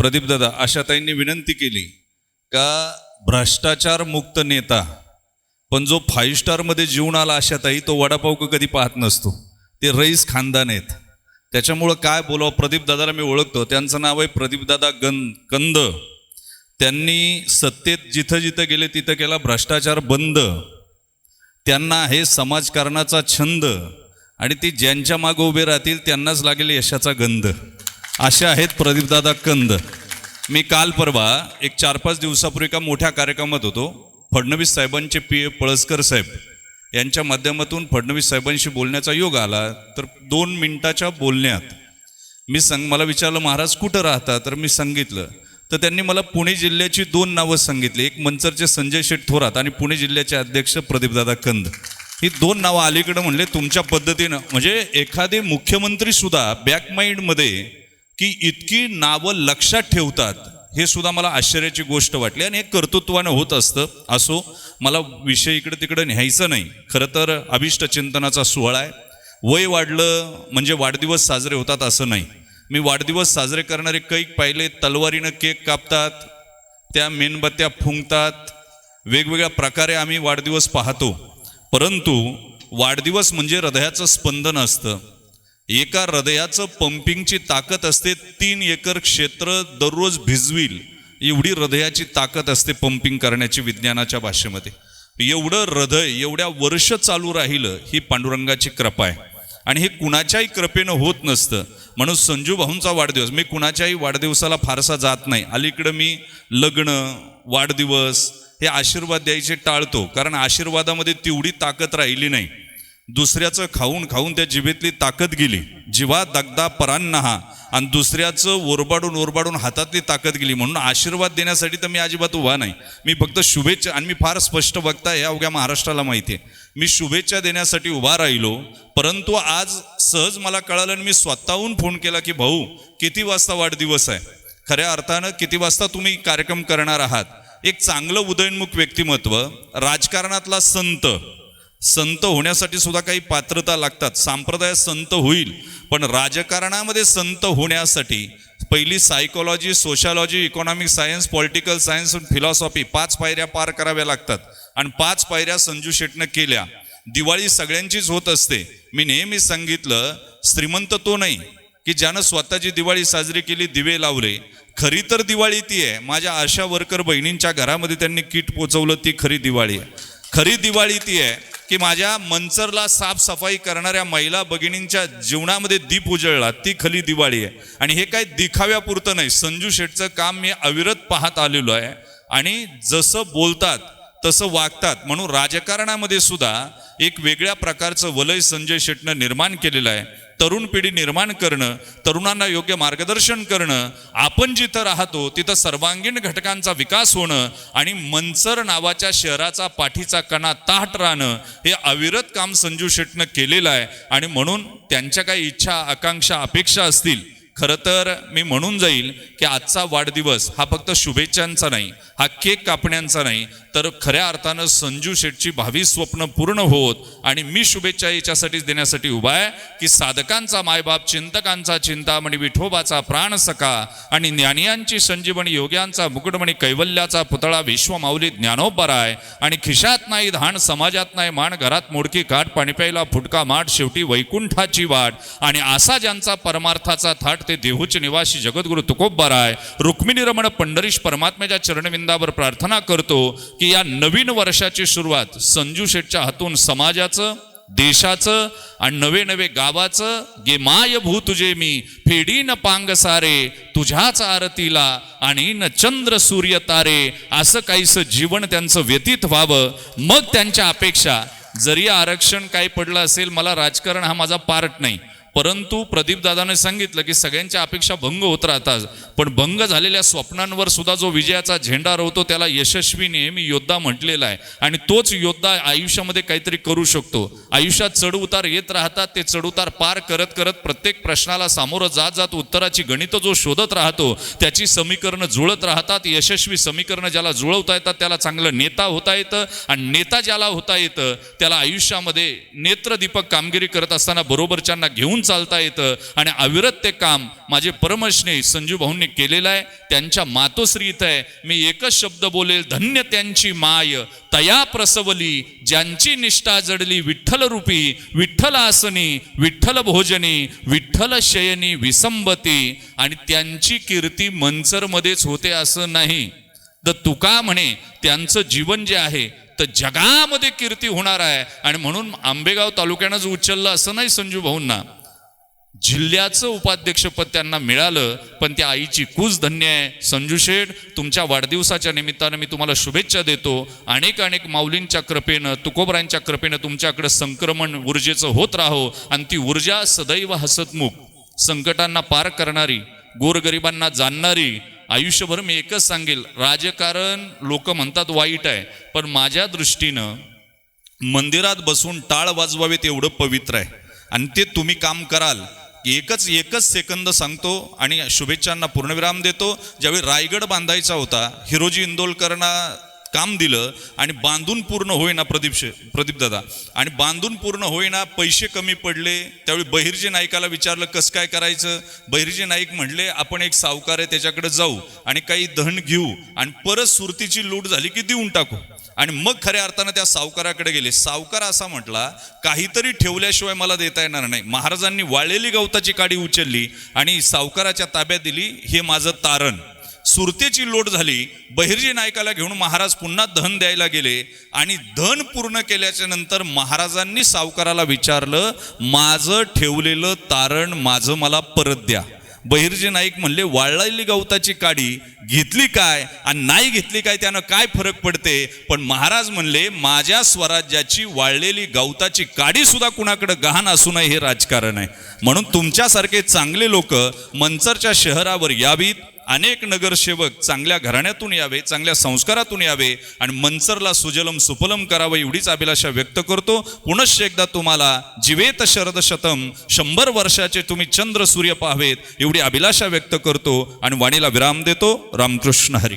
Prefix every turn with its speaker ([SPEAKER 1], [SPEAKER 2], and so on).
[SPEAKER 1] प्रदीपदादा आशाताईंनी विनंती केली का भ्रष्टाचार मुक्त नेता पण जो फाईव्ह स्टारमध्ये जीवन आला आशाताई तो वडापाव कधी पाहत नसतो. ते रईस खानदान आहेत. त्याच्यामुळं काय बोलावं? प्रदीपदादाला मी ओळखतो. त्यांचं नाव आहे प्रदीपदादा गं कंद. त्यांनी सत्तेत जिथं जिथं गेले तिथं केला भ्रष्टाचार बंद. त्यांना हे समाजकारणाचा छंद. आणि ते ज्यांच्या मागं उभे राहतील त्यांनाच लागेल यशाचा गंध. असे आहेत प्रदीपदादा कंद. मी काल परवा एक चार पाच दिवसापूर्वी एका मोठ्या कार्यक्रमात होतो. फडणवीस साहेबांचे पी. ए. पळसकर साहेब यांच्या माध्यमातून फडणवीस साहेबांशी बोलण्याचा योग आला तर दोन मिनिटाच्या बोलण्यात. मी सांग मला विचारलं महाराज कुठं राहता? तर मी सांगितलं तर त्यांनी मला पुणे जिल्ह्याची दोन नावं सांगितली. एक मंचरचे संजय शेठ थोरात आणि पुणे जिल्ह्याचे अध्यक्ष प्रदीपदादा कंद. ही दोन नावं अलीकडं म्हणले तुमच्या पद्धतीनं. म्हणजे एखादे मुख्यमंत्री सुद्धा बॅकमाइंडमध्ये की इतकी नावं लक्षात ठेवतात. हे सुद्धा मला आश्चर्याची गोष्ट वाटली आणि हे कर्तृत्वानं होत असतं. असो मला विषय इकडे तिकडे न्यायचं नाही. खरं तर अभिष्ट चिंतनाचा सोहळा आहे. वय वाढलं म्हणजे वाढदिवस साजरे होतात असं नाही. मी वाढदिवस साजरे करणारे कैक पाहिले तलवारीनं केक कापतात त्या मेणबत्त्या फुंकतात. वेगवेगळ्या प्रकारे आम्ही वाढदिवस पाहतो. परंतु वाढदिवस म्हणजे हृदयाचं स्पंदन असतं. एका हृदयाचं पंपिंगची ताकद असते तीन एकर क्षेत्र दररोज भिजवील एवढी हृदयाची ताकद असते पंपिंग करण्याची विज्ञानाच्या भाषेमध्ये एवढं हृदय एवढ्या वर्ष चालू राहिलं ही पांडुरंगाची कृपा आहे. आणि हे कुणाच्याही कृपेनं होत नसतं. म्हणून संजू भाऊंचा वाढदिवस मी कुणाच्याही वाढदिवसाला फारसा जात नाही. अलीकडं मी लग्न वाढदिवस हे आशीर्वाद द्यायचे टाळतो. कारण आशीर्वादामध्ये तेवढी ताकद राहिली नाही. दुसऱ्याचं खाऊन खाऊन त्या जिभेतली ताकद गेली. जिवा दगदा परान्नहा आणि दुसऱ्याचं ओरबाडून ओरबाडून हातातली ताकद गेली म्हणून आशीर्वाद देण्यासाठी तर मी अजिबात उभा नाही. मी फक्त शुभेच्छा आणि मी फार स्पष्ट बघता या अवघ्या महाराष्ट्राला माहिती आहे. मी शुभेच्छा देण्यासाठी उभा राहिलो परंतु आज सहज मला कळालं आणि मी स्वतःहून फोन केला की भाऊ किती वाजता वाढदिवस आहे? खऱ्या अर्थानं किती वाजता तुम्ही कार्यक्रम करणार आहात? एक चांगलं उदयनमुख व्यक्तिमत्व राजकारणातला संत संत होण्यासाठी सुद्धा काही पात्रता लागतात. सांप्रदायात संत होईल पण राजकारणामध्ये संत होण्यासाठी पहिली psychology sociology economic science political science philosophy पाच पायऱ्या पार कराव्या लागतात. आणि पाच पायऱ्या संजू शेटनं केल्या. दिवाळी सगळ्यांचीच होत असते. मी नेहमी सांगितलं श्रीमंत तो नाही की ज्यानं स्वतःची दिवाळी साजरी केली दिवे लावले. खरी तर दिवाळी ती आहे. माझ्या आशा वर्कर बहिणींच्या घरामध्ये त्यांनी किट पोचवलं ती खरी दिवाळी आहे. खरी दिवाळी ती आहे की माझ्या मंचरला साफसफाई करणाऱ्या महिला भगिनींच्या जीवनामध्ये दीप उजळला. ती खली दिवाळी आहे. आणि हे काय दिखाव्यापुरतं नाही. संजू शेठचं काम मी अविरत पाहत आलेलो आहे. आणि जसं बोलतात तसं वागतात. म्हणून राजकारणामध्ये सुद्धा एक वेगळ्या प्रकारचं वलय संजय शेटनं निर्माण केलेलं आहे. तरुण पिढी निर्माण करणं तरुणांना योग्य मार्गदर्शन करणं आपण जिथं राहतो तिथं सर्वांगीण घटकांचा विकास होणं आणि मंचर नावाच्या शहराचा पाठीचा कणा ताट राहणं हे अविरत काम संजू शेटनं केलेलं आहे. आणि म्हणून त्यांच्या काही इच्छा आकांक्षा अपेक्षा असतील खरं तर मी म्हणून जाईल की आजचा वाढदिवस हा फक्त शुभेच्छांचा नाही हा केक कापण्यांचा नाही तर खऱ्या अर्थानं संजू शेठची भावी स्वप्न पूर्ण होत आणि मी शुभेच्छा याच्यासाठीच देण्यासाठी उभा आहे की साधकांचा मायबाप चिंतकांचा चिंतामणी विठोबाचा प्राण सका आणि ज्ञानियांची संजीवनी योग्यांचा मुकुटमणी कैवल्याचा पुतळा विश्वमाऊली ज्ञानोबराय आणि खिशात नाही धाण समाजात नाही मान घरात मोडकी काठ पाणी प्यायला फुटका माठ शेवटी वैकुंठाची वाट आणि असा ज्यांचा परमार्थाचा थाट ते देहूचे निवासी जगद्गुरु तुकोबराय रुक्मिणी रमण पंढरीश परमात्म्याच्या चरणविंदावर प्रार्थना करतो की या नवीन वर्षाची सुरुवात संजू शेठच्या हातून समाजाचं देशाचं आणि नवे नवे गावाचं गे माय भू तुझे मी फेडी न पांग सारे तुझ्याच आरतीला आणि न चंद्र सूर्य तारे असं काहीसं जीवन त्यांचं व्यतीत व्हावं. मग त्यांच्या अपेक्षा जरी आरक्षण काही पडलं असेल मला राजकारण हा माझा पार्ट नाही. परंतु प्रदीपदादाने सांगितलं की सगळ्यांच्या अपेक्षा भंग होत राहतात. पण भंग झालेल्या स्वप्नांवर सुद्धा जो विजयाचा झेंडा रोवतो त्याला यशस्वी नेहमी योद्धा म्हटलेला आहे. आणि तोच योद्धा आयुष्यामध्ये काहीतरी करू शकतो. आयुष्यात चढउतार येत राहतात ते चढउतार पार करत करत प्रत्येक प्रश्नाला सामोरं जात जात उत्तराची गणितं जो शोधत राहतो त्याची समीकरणं जुळत राहतात. यशस्वी समीकरणं ज्याला जुळवता येतात त्याला चांगलं नेता होता येतं. आणि नेता ज्याला होता येतं त्याला आयुष्यामध्ये नेत्रदीपक कामगिरी करत असताना बरोबरच्यांना घेऊन
[SPEAKER 2] घेऊन चालता येतं. आणि अविरत ते काम माझे परमश्ने संजू भाऊंनी केलेलं आहे. त्यांच्या मातोश्री इथं आहे. मी एकच शब्द बोलेल धन्य त्यांची माय. तया प्रसवली ज्यांची निष्ठा जडली विठ्ठल रूपी विठ्ठल आसनी विठ्ठल भोजनी विठ्ठल शयनी विसंबती. आणि त्यांची कीर्ती मंचरमध्येच होते असं नाही. तर तुका म्हणे त्यांचं जीवन जे आहे तर जगामध्ये कीर्ती होणार आहे. आणि म्हणून आंबेगाव तालुक्यानंच उचललं असं नाही संजू भाऊंना. जिल्ह्याचं उपाध्यक्षपद त्यांना मिळालं पण त्या आईची कूच धन्य आहे. संजू शेठ तुमच्या वाढदिवसाच्या निमित्तानं मी तुम्हाला शुभेच्छा देतो. अनेक अनेक माऊलींच्या कृपेनं तुकोबरांच्या कृपेनं तुमच्याकडे संक्रमण ऊर्जेचं होत राहो आणि ती ऊर्जा सदैव हसतमुख. संकटांना पार करणारी गोरगरिबांना जाणणारी आयुष्यभर मी एकच सांगेल राजकारण लोक म्हणतात वाईट आहे पण माझ्या दृष्टीनं
[SPEAKER 1] मंदिरात बसून टाळ वाजवावेत एवढं पवित्र आहे. आणि ते तुम्ही काम कराल एकच एकच सेकंद सांगतो आणि शुभेच्छांना पूर्णविराम देतो. ज्यावेळी रायगड बांधायचा होता हिरोजी इंदोलकरांना काम दिलं आणि बांधून पूर्ण होईना प्रदीप प्रदीपदादा प्रदीप दादा. आणि बांधून पूर्ण होईना पैसे कमी पडले. त्यावेळी बहिर्जी नाईकाला विचारलं कसं काय करायचं? बहिर्जी नाईक म्हणले आपण एक सावकार आहे त्याच्याकडे जाऊ आणि काही धन घेऊ आणि परत सुरतीची लूट झाली की देऊन टाकू. आणि मग खऱ्या अर्थानं त्या सावकाराकडे गेले. सावकार असा म्हटला काहीतरी ठेवल्याशिवाय मला देता येणार नाही. महाराजांनी वाळलेली गवताची काडी उचलली आणि सावकाराच्या ताब्यात दिली हे माझं तारण. सुरतेची लोट झाली. बहिर्जी नायकाला घेऊन महाराज पुन्हा धन द्यायला गेले आणि धन पूर्ण केल्याच्यानंतर महाराजांनी सावकाराला विचारलं माझं ठेवलेलं तारण माझं मला परत द्या. बहिर्जी नाईक म्हणले वाळलेली गवताची काडी घेतली काय आणि नाही घेतली काय त्यानं काय फरक पडते? पण महाराज म्हणले माझ्या स्वराज्याची वाळलेली गवताची काडी सुद्धा कुणाकडे गहाण असू नये हे राजकारण आहे. म्हणून तुमच्यासारखे चांगले लोक मंचरच्या शहरावर यावीत अनेक नगरसेवक चांगल्या घराण्यातून यावे चांगल्या संस्कारातून यावे आणि मंचरला सुजलम सुफलम करावं एवढीच अभिलाषा व्यक्त करतो. पुनश्च एकदा तुम्हाला जिवेत शरद शतम शंभर वर्षाचे तुम्ही चंद्र सूर्य पाहावेत एवढी अभिलाषा व्यक्त करतो आणि वाणीला विराम देतो. रामकृष्ण हरी.